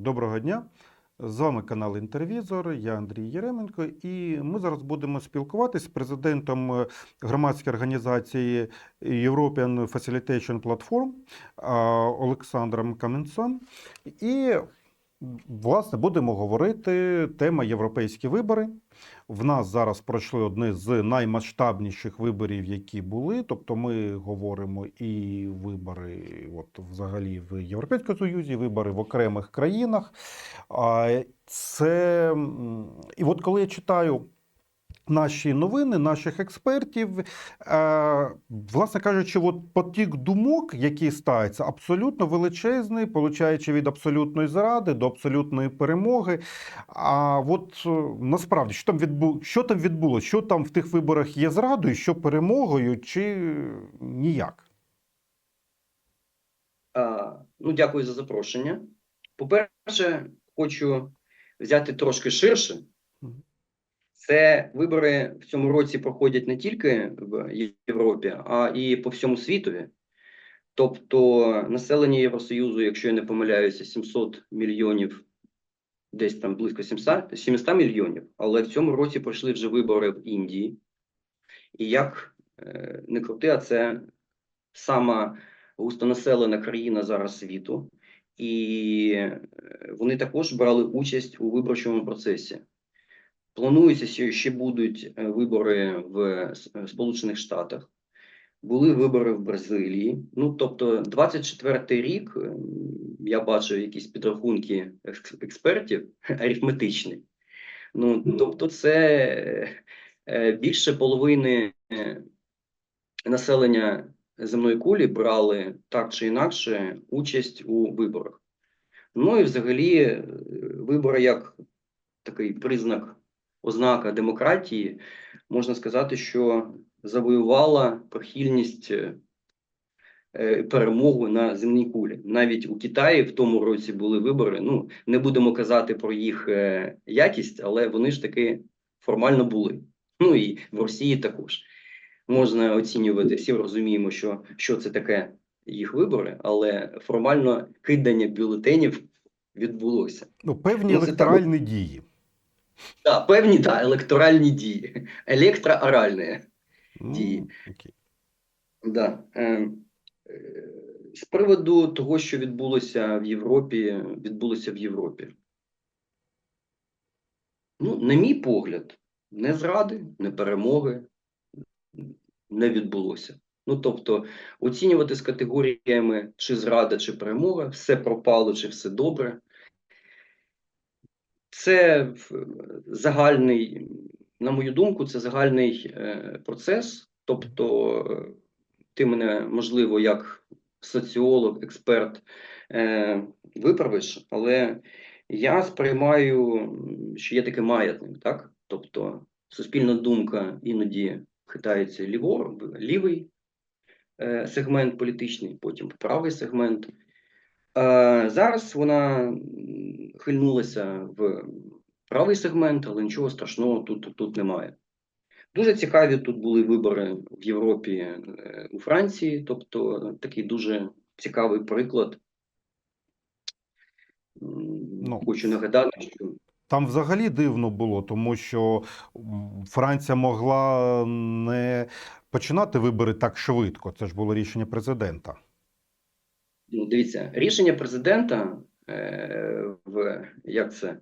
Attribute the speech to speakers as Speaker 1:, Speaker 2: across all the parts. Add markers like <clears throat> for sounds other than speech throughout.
Speaker 1: Доброго дня. З вами канал Інтервізор. Я Андрій Єременко, і ми зараз будемо спілкуватися з президентом е, громадської організації European Facilitation Platform Олександром Каменцом. І, власне, будемо говорити тема європейські вибори. В нас зараз пройшли одні з наймасштабніших виборів, які були. Тобто, ми говоримо і вибори, от взагалі в Європейському Союзі, вибори в окремих країнах. Це і от коли я читаю. Наші новини, наших експертів, е, власне кажучи, от потік думок, які стаються, абсолютно величезний, получаючи від абсолютної зради до абсолютної перемоги. А от е, насправді, що там відбу... що там відбулося? Що там в тих виборах є зрадою, що перемогою, чи ніяк?
Speaker 2: А, Ну, дякую за запрошення. По-перше, хочу взяти трошки ширше. Це вибори в цьому році проходять не тільки в Європі, а і по всьому світові. Тобто населення Євросоюзу, якщо я не помиляюся, 700 мільйонів, десь там близько 700, 700 мільйонів, але в цьому році пройшли вже вибори в Індії. І як е, не крути, а це сама густонаселена країна зараз світу, і е, вони також брали участь у виборчому процесі. Планується, що ще будуть е, вибори в е, Сполучених Штатах. Були вибори в Бразилії. Ну, тобто, 24-й рік е, я бачив якісь підрахунки експертів <laughs> арифметичні. Ну, тобто, це більше половини населення земної кулі брали так чи інакше участь у виборах. Ну і взагалі, вибори як такий признак, ознака демократії, можна сказати, що завоювала прихильність е, е, перемогу на земній кулі. Навіть у Китаї в тому році були вибори. Ну, не будемо казати про їх е, якість, але вони ж таки формально були. Ну і в Росії також можна оцінювати. Всі розуміємо, що, що це таке їх вибори, але формально кидання бюлетенів відбулося.
Speaker 1: Ну, певні
Speaker 2: Ну,
Speaker 1: електоральні дії.
Speaker 2: Так, певні да, електоральні дії, електрооральні.
Speaker 1: Ну,
Speaker 2: Дії.
Speaker 1: окей.
Speaker 2: Да. Е, е, з приводу того, що відбулося в Європі, відбулося в Європі. Ну, на мій погляд, не зради, не перемоги не відбулося. Ну, тобто, оцінювати з категоріями чи зрада, чи перемога, все пропало, чи все добре. Це загальний, на мою думку, це загальний е, процес. Тобто, е, ти мене, можливо, як соціолог, експерт е, виправиш, але я сприймаю, що є такий маятник, так? Тобто, суспільна думка іноді хитається ліво, лівий сегмент політичний, потім правий сегмент. Зараз вона хильнулася в правий сегмент, але нічого страшного тут, тут немає. Дуже цікаві тут були вибори в Європі е, у Франції, тобто такий дуже цікавий приклад.
Speaker 1: Ну,
Speaker 2: Хочу нагадати, що
Speaker 1: Там взагалі дивно було, тому що Франція могла не починати вибори так швидко. Це ж було рішення президента.
Speaker 2: Ну, дивіться, рішення президента е, в як це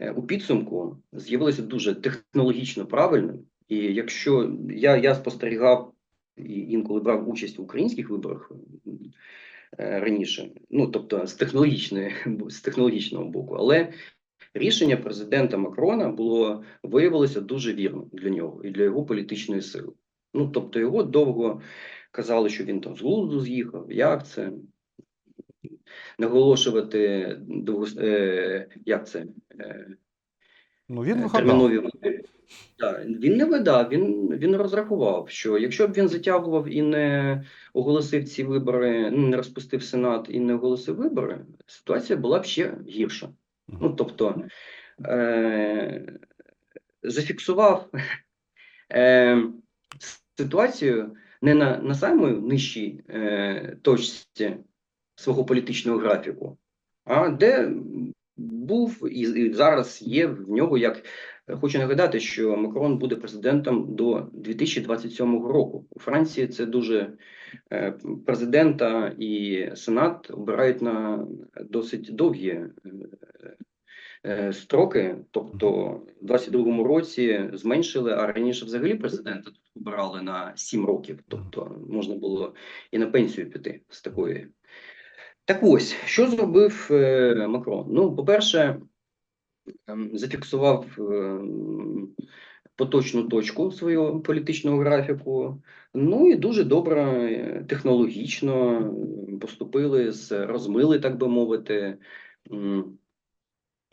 Speaker 2: е, у підсумку з'явилося дуже технологічно правильним. І якщо я, я спостерігав і інколи брав участь в українських виборах е, раніше, ну тобто з технологічної з технологічного боку, але рішення президента Макрона було виявилося дуже вірним для нього і для його політичної сили. Ну тобто його довго казали, що він там з глузду з'їхав. Як це? Наголошувати е, як це е,
Speaker 1: Ну він
Speaker 2: е, термінові. Так, він не видав, він, він розрахував, що якщо б він затягував і не оголосив ці вибори, ну, не розпустив Сенат і не оголосив вибори, ситуація була б ще гірша. Ну, тобто е, зафіксував <laughs> е, ситуацію не на, на самій нижчій е, точці свого політичного графіку, а де був і, зараз є в нього як. Хочу нагадати, що Макрон буде президентом до 2027 року. У Франції це дуже е, президента і Сенат обирають на досить довгі е, е, строки. Тобто, в 22-му році зменшили, а раніше взагалі президента обирали на 7 років. Тобто можна було і на пенсію піти з такої. Так ось, що зробив е, Макрон? Ну, по-перше, ем, зафіксував ем, поточну точку свого політичного графіку. Ну і дуже добре е, технологічно поступили, з- розмили, так би мовити,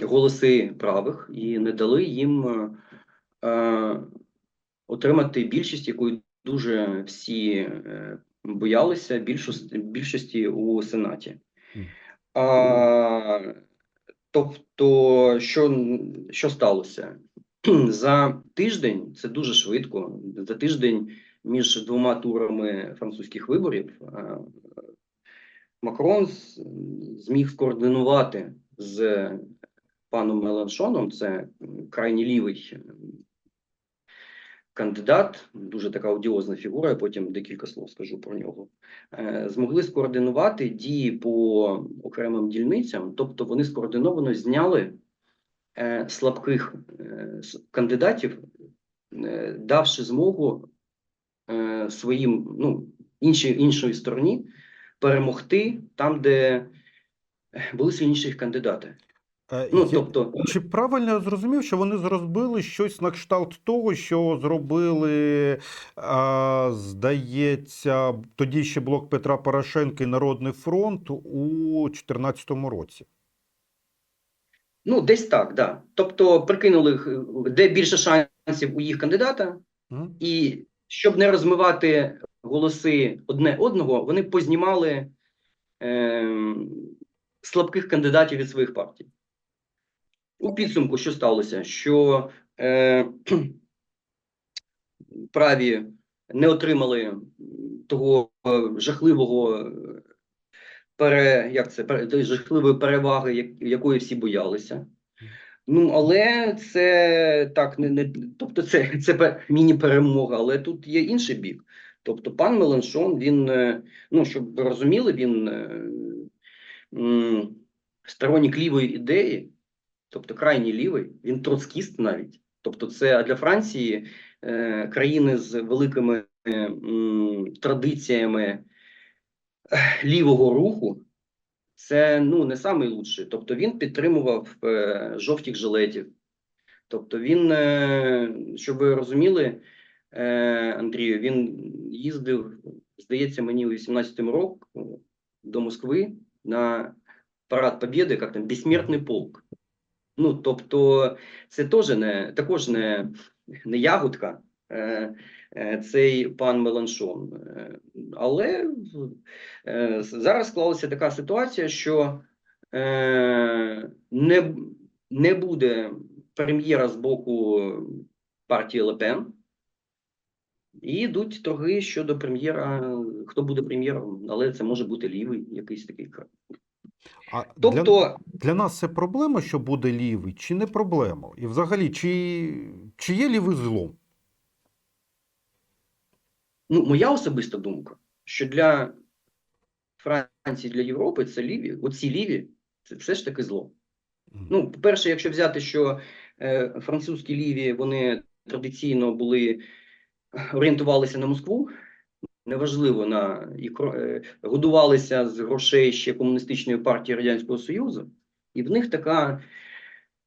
Speaker 2: голоси правих і не дали їм е, отримати більшість, якої дуже всі боялися, більшості, більшості у Сенаті. А, тобто, що, що сталося? <clears throat> За тиждень, це дуже швидко, за тиждень між двома турами французьких виборів Макрон зміг скоординувати з паном Меланшоном, це крайній лівий кандидат, дуже така одіозна фігура, я потім декілька слов скажу про нього. Е, Змогли скоординувати дії по окремим дільницям, тобто вони скоординовано зняли е, слабких е, кандидатів, давши змогу своїм ну, іншій, іншої стороні перемогти там, де були сильніші кандидати.
Speaker 1: Е,
Speaker 2: Ну, тобто,
Speaker 1: Чи правильно я зрозумів, що вони зробили щось на кшталт того, що зробили, а, здається, тоді ще блок Петра Порошенка і Народний фронт у 2014 році?
Speaker 2: ну, десь так, да. Тобто, прикинули, де більше шансів у їх кандидата,
Speaker 1: М?
Speaker 2: і щоб не розмивати голоси одне одного, вони познімали ем, слабких кандидатів від своїх партій. У підсумку, що сталося? Що е, праві не отримали того е, жахливого пере, як це, пере, жахливої переваги, як- якої всі боялися. Ну, але це так, не, не тобто це, це міні-перемога, але тут є інший бік. Тобто, пан Меленшон, він, е, ну, щоб ви розуміли, він е, сторонник лівої ідеї, тобто крайній лівий, він троцкіст навіть. Тобто, це для Франції е, країни з великими е, традиціями лівого руху. Це ну не лучший. Тобто він підтримував е, жовтих жилетів. Тобто він, е, щоб ви розуміли, е, Андрію, він їздив, здається, мені у 18-му року до Москви на парад Побєди, як там безсмертний полк. Ну, тобто, це теж не також не, не ягодка. Е, е, цей пан Меланшон. Е, Але зараз склалася така ситуація, що не, не буде прем'єра з боку партії Лепен, і йдуть торги щодо прем'єра, хто буде прем'єром, але це може бути лівий якийсь такий.
Speaker 1: А для,
Speaker 2: Тобто,
Speaker 1: для нас це проблема, що буде лівий, чи не проблема? І взагалі, чи, чи є лівий злом?
Speaker 2: ну, моя особиста думка, що для Франції, для Європи це ліві, оці ліві, це все ж таки зло. Ну, по-перше, якщо взяти, що е, французькі ліві вони традиційно були орієнтувалися на Москву, неважливо на е, годувалися з грошей ще комуністичної партії Радянського Союзу, і в них така,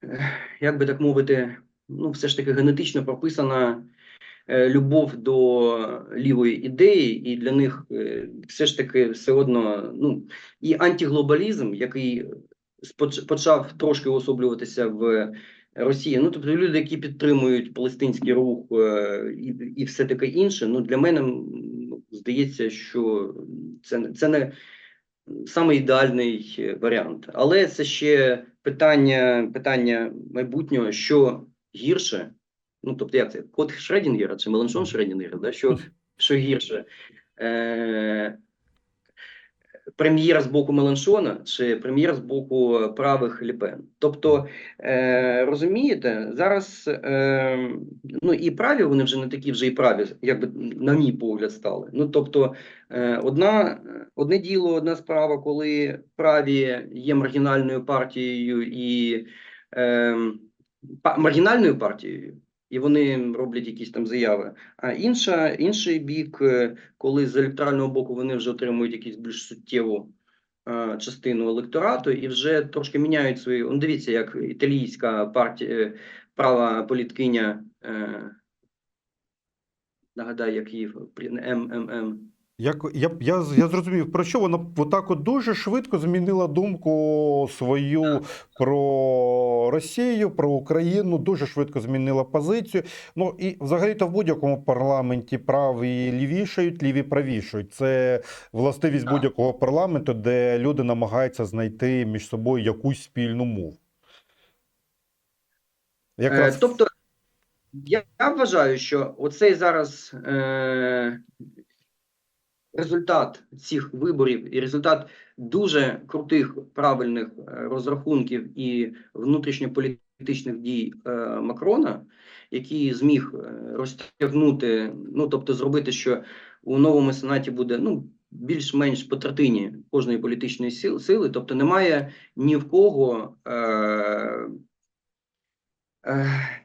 Speaker 2: е, як би так мовити, ну, все ж таки генетично прописана е, любов до лівої ідеї, і для них все ж таки все одно, ну, і антиглобалізм, який почав трошки уособлюватися в Росії. Ну, тобто люди, які підтримують палестинський рух і, і все таке інше, ну для мене здається, що це, це не саме ідеальний е, варіант. Але це ще питання, питання майбутнього, що гірше. Ну, тобто, як це? Код Шредінгера чи Меланшон Шредінгера, да? що, що гірше? Е, прем'єр з боку Меланшона чи прем'єр з боку правих Ліпен. Тобто, е, розумієте, зараз е, ну і праві вони вже не такі вже і праві, якби на мій погляд стали. Ну тобто, е, одна одне діло, одна справа, коли праві є маргінальною партією і е, маргінальною партією. І вони роблять якісь там заяви. А інша, інший бік, е, коли з електорального боку вони вже отримують якусь більш суттєву е, частину електорату і вже трошки міняють свої. Ну, дивіться, як італійська партія, е, права політкиня, нагадаю, як її МММ.
Speaker 1: Як я, я, я зрозумів, про що вона отак от дуже швидко змінила думку свою про Росію, про Україну, дуже швидко змінила позицію. Ну і взагалі-то в будь-якому парламенті праві лівішають, ліві правішають. Це властивість будь-якого парламенту, де люди намагаються знайти між собою якусь спільну мову. Якраз
Speaker 2: Е, тобто, я, я вважаю, що оцей зараз е, результат цих виборів і результат дуже крутих правильних е, розрахунків і внутрішньополітичних дій е, Макрона, який зміг е, розтягнути, ну тобто зробити, що у новому сенаті буде ну більш-менш по третині кожної політичної сили, сили, тобто немає ні в кого. Е, е,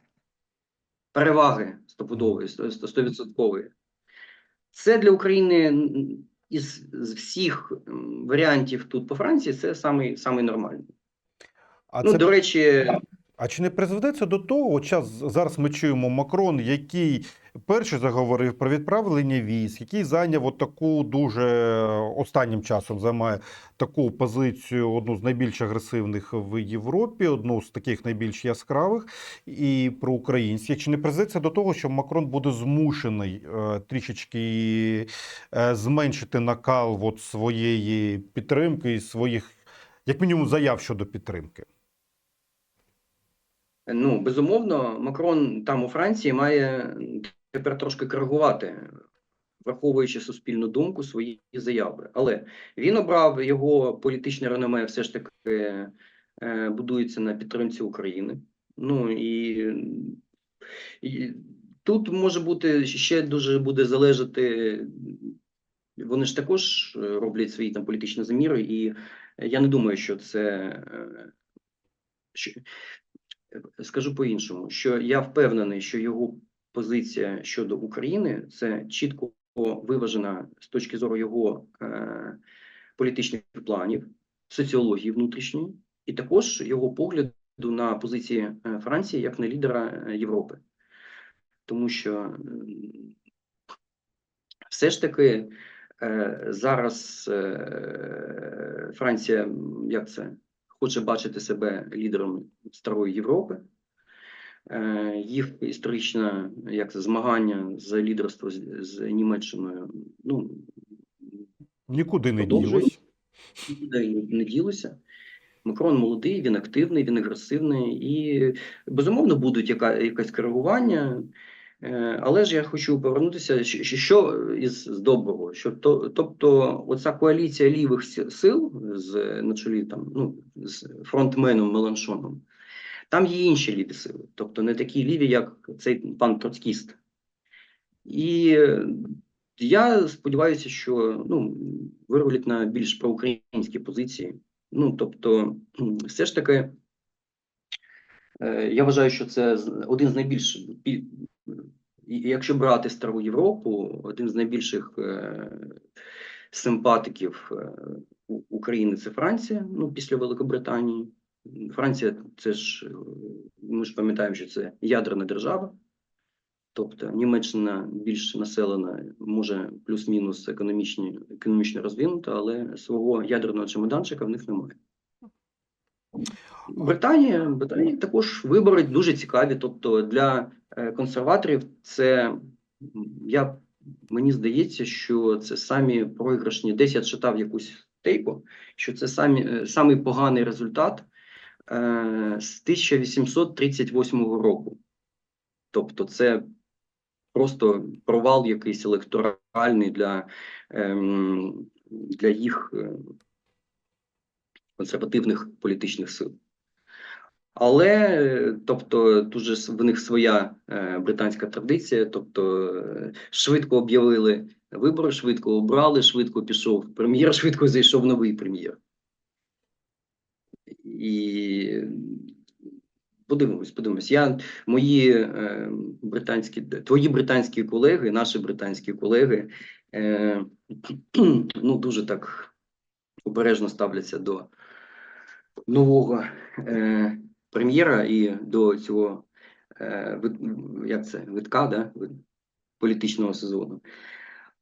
Speaker 2: переваги стопудової, сто- сто- стовідсоткової. Це для України із всіх варіантів тут по Франції це самий, самий нормальний.
Speaker 1: а
Speaker 2: ну,
Speaker 1: це
Speaker 2: до речі,
Speaker 1: А чи не призведе це до того, от час, зараз ми чуємо Макрон, який перший заговорив про відправлення військ, який зайняв от таку дуже останнім часом займає таку позицію, одну з найбільш агресивних в Європі, одну з таких найбільш яскравих і проукраїнських. Чи не призведе це до того, що Макрон буде змушений е, трішечки е, зменшити накал от своєї підтримки і своїх, як мінімум, заяв щодо підтримки?
Speaker 2: Ну безумовно, Макрон там у Франції має тепер трошки коригувати, враховуючи суспільну думку, свої заяви. Але він обрав його політичне реноме, все ж таки е, будується на підтримці України. Ну і, і тут може бути ще дуже буде залежати. Вони ж також роблять свої там політичні заміри, і я не думаю, що це е, що, скажу по-іншому, що я впевнений, що його позиція щодо України це чітко виважена з точки зору його е, політичних планів, соціології внутрішньої, і також його погляду на позиції е, Франції як на лідера е, Європи. Тому що все ж таки е, зараз Франція, як це, хоче бачити себе лідером старої Європи. Е, Їх історичне як це, змагання за лідерство з, з Німеччиною ну,
Speaker 1: Нікуди не ділось.
Speaker 2: нікуди не ділося. Макрон молодий, він активний, він агресивний, і безумовно будуть яка, якесь коригування. Е, Але ж я хочу повернутися, що, із доброго, що то, тобто, оця коаліція лівих сил з на чолі там, ну, з фронтменом Меланшоном, там є інші ліві сили, тобто не такі ліві, як цей пан Троцкіст. І е, я сподіваюся, що ну, вирулять на більш проукраїнські позиції. Ну, тобто, <clears throat> все ж таки, е, я вважаю, що це один з найбільш, якщо брати Стару Європу, один з найбільших е, симпатиків е, України це Франція, ну, після Великобританії. Франція це ж, е, ми ж пам'ятаємо, що це ядерна держава. Тобто Німеччина більш населена, може плюс-мінус економічно розвинута, але свого ядерного чемоданчика в них немає. Британія, Британія також вибори дуже цікаві. Тобто для е, консерваторів це я мені здається, що це самі програшні. Десь я читав якусь тейпу, що це самі е, самий поганий результат е, з 1838 року. Тобто, це просто провал якийсь електоральний для ем, для їх е, консервативних політичних сил. Але, тобто, дуже с- в них своя е, британська традиція, тобто е, швидко об'явили вибори, швидко обрали, швидко пішов прем'єр, <laughs> швидко зайшов новий прем'єр. І подивимось, подивимось. Я, мої е, британські, твої британські колеги, наші британські колеги, е, <clears throat> ну, дуже так обережно ставляться до нового е, прем'єра і до цього е, як це, витка, да? політичного сезону.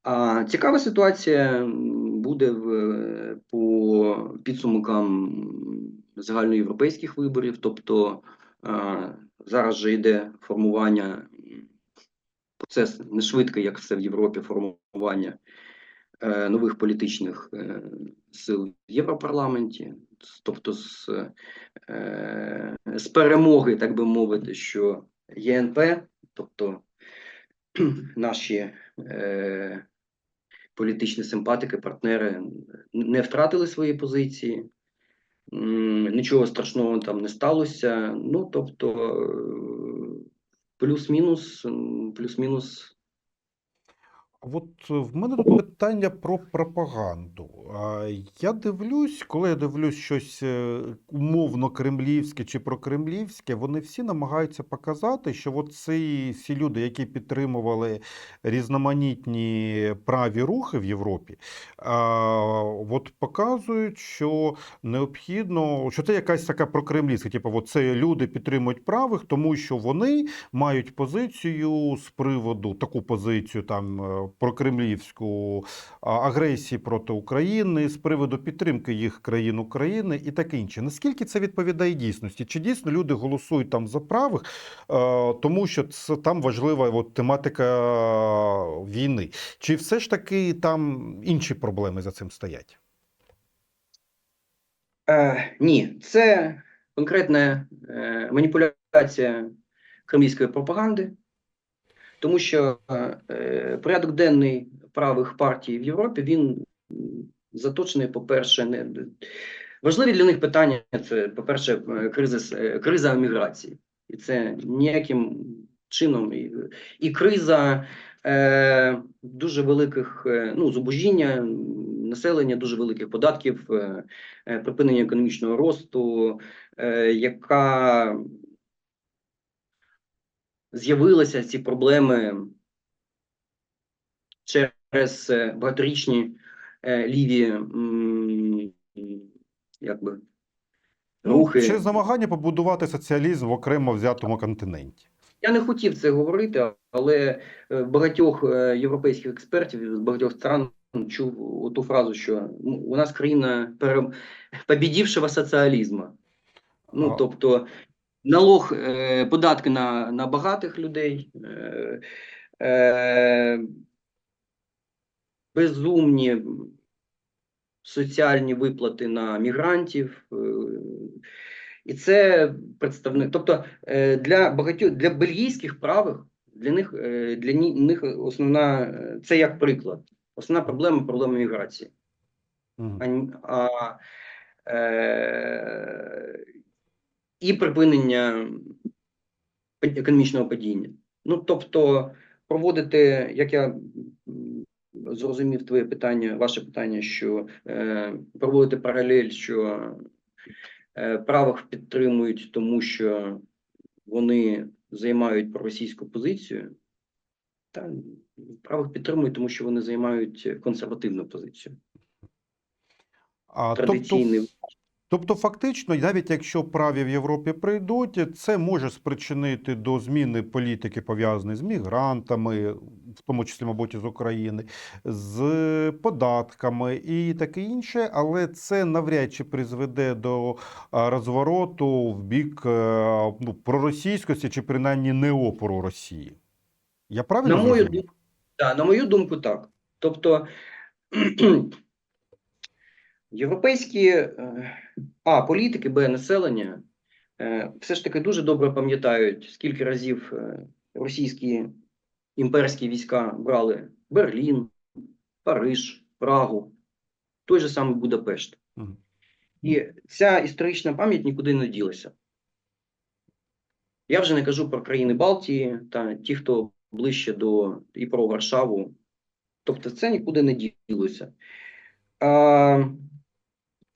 Speaker 2: А цікава ситуація буде в, по підсумкам загальноєвропейських виборів. Тобто е, зараз же йде формування процес не швидкий, як все в Європі, формування нових політичних е, сил в Європарламенті, тобто з, е, з перемоги, так би мовити, що ЄНП, тобто <clears throat> наші е, політичні симпатики, партнери не втратили свої позиції. Нічого страшного там не сталося. Ну, тобто, е, плюс-мінус, плюс-мінус
Speaker 1: От е, в мене тут питання про пропаганду. Я дивлюсь, коли я дивлюсь щось е, умовно кремлівське чи прокремлівське, вони всі намагаються показати, що от ці всі люди, які підтримували різноманітні праві рухи в Європі, от показують, що необхідно, що це якась така прокремлівська, типу, от це люди підтримують правих, тому що вони мають позицію з приводу таку позицію там е, прокремлівську агресії проти України, з приводу підтримки їх країн України і таке інше. Наскільки це відповідає дійсності? Чи дійсно люди голосують там за правих, тому що це там важлива от, тематика війни? Чи все ж таки там інші проблеми за цим стоять?
Speaker 2: Е, ні, це конкретна е, маніпуляція кремлівської пропаганди, тому що е, порядок денний правих партій в Європі він заточений, по-перше, не важливі для них питання це, по-перше, е, криза, е, криза міграції. І це ніяким чином і, і криза е, дуже великих ну, зубожіння населення, дуже великих податків, припинення економічного росту, яка з'явилися ці проблеми через е, багаторічні е, ліві якби,
Speaker 1: Ну,
Speaker 2: рухи.
Speaker 1: через намагання побудувати соціалізм в окремо взятому континенті.
Speaker 2: Я не хотів це говорити, але е, багатьох європейських експертів з багатьох стран чув ту фразу, що ну, у нас країна пере... побідівшого соціалізму. Ну, тобто, налог, е, податки на, на багатих людей, е, е, безумні соціальні виплати на мігрантів. І це представник. Тобто для багатьох для бельгійських правих для них для них основна це як приклад. Основна проблема проблема міграції.
Speaker 1: Мгм.
Speaker 2: А, а, е, і припинення економічного падіння. Ну, тобто, проводити, як я зрозумів твоє питання, ваше питання, що е, проводити паралель, що е, правих підтримують, тому що вони займають проросійську позицію. Та правих підтримують, тому що вони займають консервативну позицію.
Speaker 1: А,
Speaker 2: Традиційний
Speaker 1: тобто, фактично, навіть якщо праві в Європі прийдуть, це може спричинити до зміни політики, пов'язаної з мігрантами, в тому числі, мабуть, з України, з податками і таке інше, але це навряд чи призведе до розвороту в бік е, ну, проросійськості чи принаймні неопору Росії. Я правильно
Speaker 2: На мою думку, да, на мою думку, так. Тобто європейські е, а політики, б населення е, все ж таки дуже добре пам'ятають, скільки разів е, російські імперські війська брали Берлін, Париж, Прагу. той же самий Будапешт. І ця історична пам'ять нікуди не ділася. Я вже не кажу про країни Балтії та ті, хто ближче до і про Варшаву. Тобто це нікуди не ділося. А,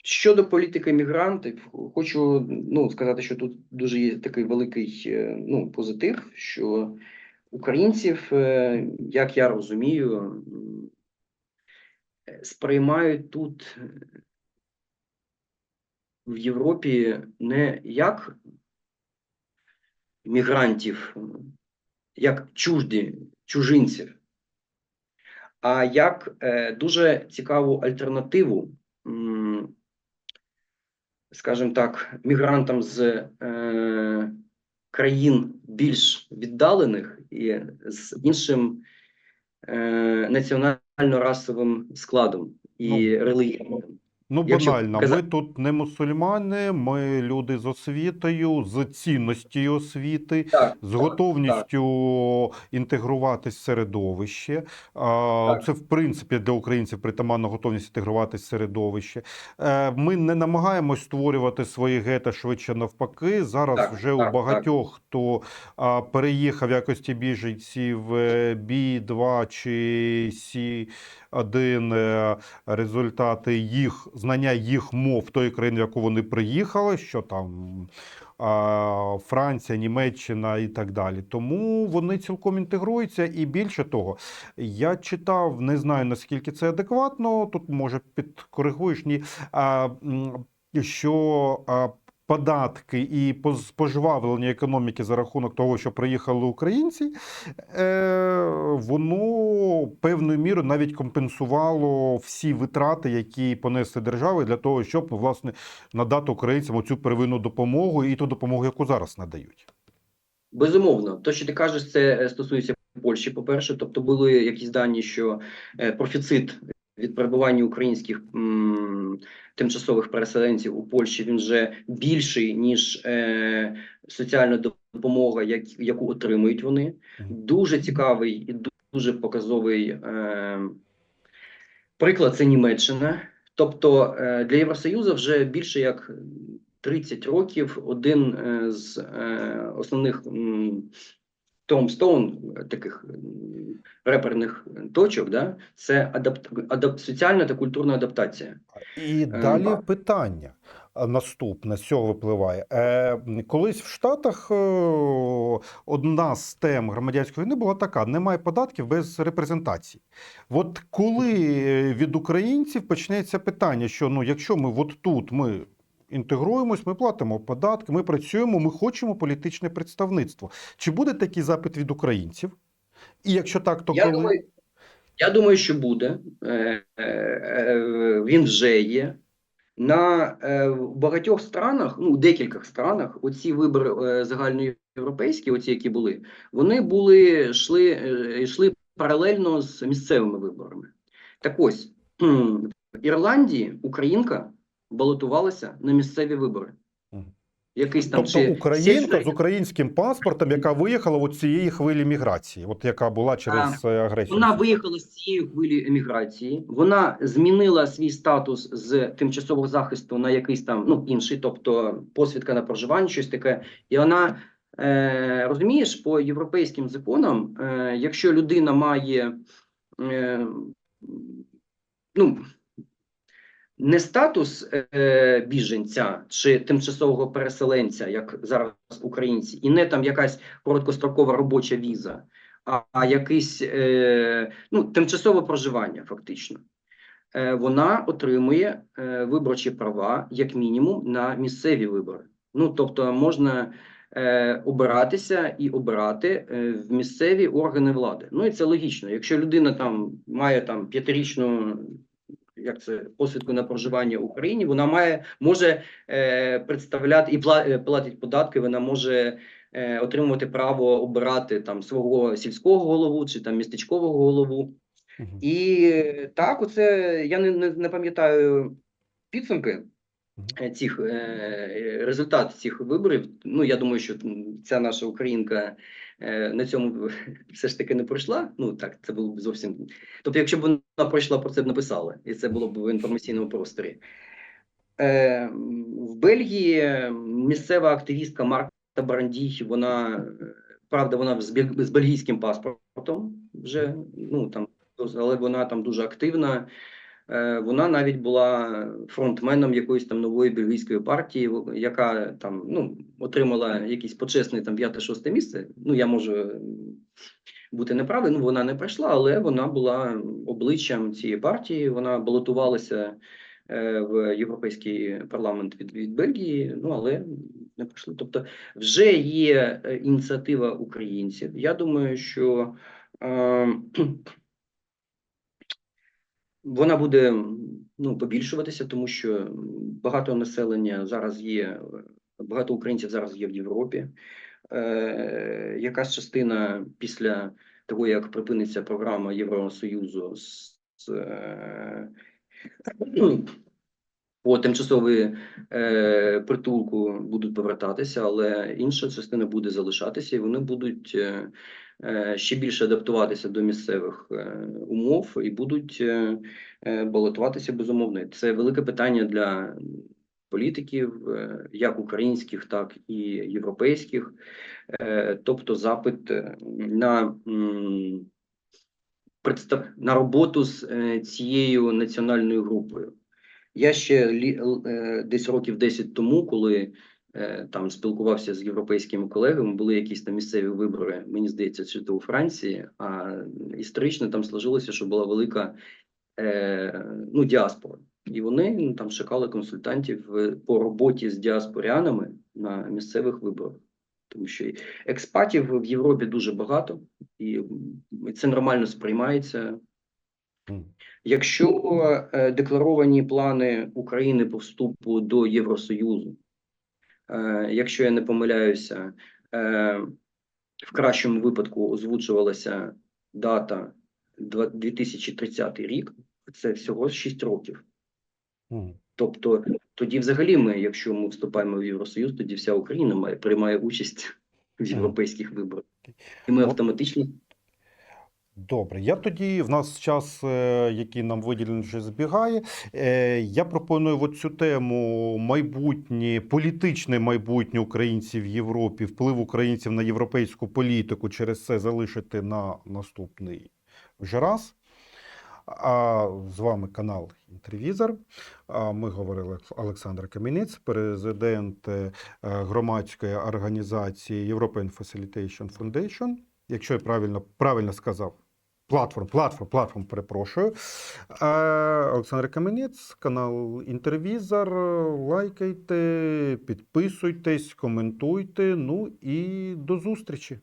Speaker 2: щодо політики мігрантів, хочу ну, сказати, що тут дуже є такий великий е, ну, позитив, що українців, е, як я розумію, е, сприймають тут в Європі не як мігрантів, як чужді, чужинців, а як дуже цікаву альтернативу, скажімо так, мігрантам з е, країн більш віддалених і з іншим е, національно-расовим складом і релігією.
Speaker 1: Ну,
Speaker 2: Якщо
Speaker 1: банально,
Speaker 2: каза-
Speaker 1: ми тут не мусульмани, ми люди з освітою, з цінності освіти,
Speaker 2: Так,
Speaker 1: з
Speaker 2: так,
Speaker 1: готовністю інтегруватись в середовище.
Speaker 2: Так.
Speaker 1: Це, в принципі, для українців притаманна готовність інтегруватись в середовище. Е, Ми не намагаємось створювати свої гета швидше навпаки. Зараз
Speaker 2: Так,
Speaker 1: вже у
Speaker 2: так,
Speaker 1: багатьох, хто а, переїхав в якості біженців е, Бі-2 чи Сі-1, е, результати їх знання їх мов тої країни, в яку вони приїхали, що там Франція, Німеччина і так далі. Тому вони цілком інтегруються. І більше того, я читав, не знаю наскільки це адекватно. Тут може підкоригуєш ні. Що податки і поз- економіки за рахунок того, що приїхали українці, е, воно певною мірою навіть компенсувало всі витрати, які понесли держави для того, щоб власне надати українцям оцю первинну допомогу і ту допомогу, яку зараз надають.
Speaker 2: Безумовно, то, що ти кажеш, це е, стосується Польщі. По-перше, тобто були якісь дані, що е, профіцит від перебування українських м, тимчасових переселенців у Польщі він вже більший ніж е, соціальна допомога, як, яку отримують вони. Дуже цікавий і дуже показовий е, приклад це Німеччина. Тобто е, для Євросоюзу вже більше як 30 років один е, з е, основних м, томстоун таких реперних точок, да, це адапт, адап, соціальна та культурна адаптація.
Speaker 1: І далі
Speaker 2: так.
Speaker 1: питання. Наступне з цього випливає. Е, колись в Штатах е, одна з тем громадянської війни була така: немає податків без репрезентації. От коли від українців почнеться питання, що ну, якщо ми от тут ми інтегруємось, ми платимо податки, ми працюємо, ми хочемо політичне представництво. Чи буде такий запит від українців? І якщо так, то
Speaker 2: Я
Speaker 1: коли?
Speaker 2: думаю, я думаю, що буде. Е, е, е, Він вже є. На в багатьох странах, ну, у декількох странах, оці вибори загальноєвропейські, оці, які були, вони були йшли, йшли паралельно з місцевими виборами. Так ось <clears throat> в Ірландії українка балотувалася на місцеві вибори. Якийсь там
Speaker 1: Тобто
Speaker 2: чи
Speaker 1: українка
Speaker 2: сільська-
Speaker 1: з українським паспортом, яка виїхала от цієї хвилі міграції, от яка була через е, агресію.
Speaker 2: Вона виїхала з цієї хвилі еміграції. Вона змінила свій статус з тимчасового захисту на якийсь там ну інший, тобто посвідка на проживання, щось таке. І вона е, розумієш, по європейським законам, е, якщо людина має е, ну. Не статус е, біженця чи тимчасового переселенця, як зараз українці, і не там якась короткострокова робоча віза, а, а якийсь е, ну, тимчасове проживання, фактично, е, вона отримує е, виборчі права як мінімум на місцеві вибори. Ну тобто можна е, обиратися і обирати е, в місцеві органи влади. Ну і це логічно. Якщо людина там має там п'ятирічну. Як це посвідку на проживання в Україні, вона має може е, представляти і е, платить податки. Вона може е, отримувати право обирати там свого сільського голову чи там містечкового голову.
Speaker 1: Мгм.
Speaker 2: І так, оце я не, не, не пам'ятаю підсумки, е, цих е, результат цих виборів. Ну я думаю, що ця наша українка на цьому <laughs> все ж таки не пройшла. Ну так, це було б зовсім. Тобто, якщо б вона пройшла, про це б написали, і це було б в інформаційному просторі. Е, в Бельгії місцева активістка Марта Брандій, вона е, правда, вона з бельгійським паспортом вже ну там, але вона там дуже активна. Е, Вона навіть була фронтменом якоїсь там нової бельгійської партії, яка там ну отримала якийсь почесний там п'яте-шосте місце. Ну я можу бути неправий, ну вона не пройшла, але вона була обличчям цієї партії. Вона балотувалася е, в європейський парламент від, від Бельгії, ну але не пройшли. Тобто, вже є е, ініціатива українців. Я думаю, що вона буде ну, побільшуватися, тому що багато населення зараз є, багато українців зараз є в Європі. Е, якась частина після того, як припиниться програма Євросоюзу з, з е, ну, по тимчасовій е, притулку будуть повертатися, але інша частина буде залишатися, і вони будуть е, е, ще більше адаптуватися до місцевих е, умов і будуть е, е, балотуватися безумовно. Це велике питання для політиків, е, як українських, так і європейських. Тобто запит на, на роботу з цією національною групою. Я ще е, десь років 10 тому, коли е, там спілкувався з європейськими колегами, були якісь там місцеві вибори, мені здається, чи то у Франції, а історично там сложилося, що була велика е, ну, діаспора. І вони ну, там шукали консультантів по роботі з діаспорянами на місцевих виборах. Тому що експатів в Європі дуже багато, і це нормально сприймається. Якщо е, декларовані плани України по вступу до Євросоюзу, е, якщо я не помиляюся, е, в кращому випадку озвучувалася дата 2030 рік, це всього 6 років. Тобто, тоді, взагалі, ми, якщо ми вступаємо в Євросоюз, тоді вся Україна має приймає участь в європейських виборах, і ми автоматично
Speaker 1: Добре, я тоді в нас час, е, який нам виділений, вже збігає. Е, Я пропоную от цю тему майбутнє, політичне майбутнє українців в Європі, вплив українців на європейську політику через це залишити на наступний вже раз. А з вами канал Інтервізор. Ми говорили Олександр Кам'янець, президент е, громадської організації European Facilitation Foundation. Якщо я правильно, правильно сказав, платформ, платформ, платформ, перепрошую. Е, Олександр Кам'янець, канал Інтервізор. Лайкайте, підписуйтесь, коментуйте. Ну і до зустрічі.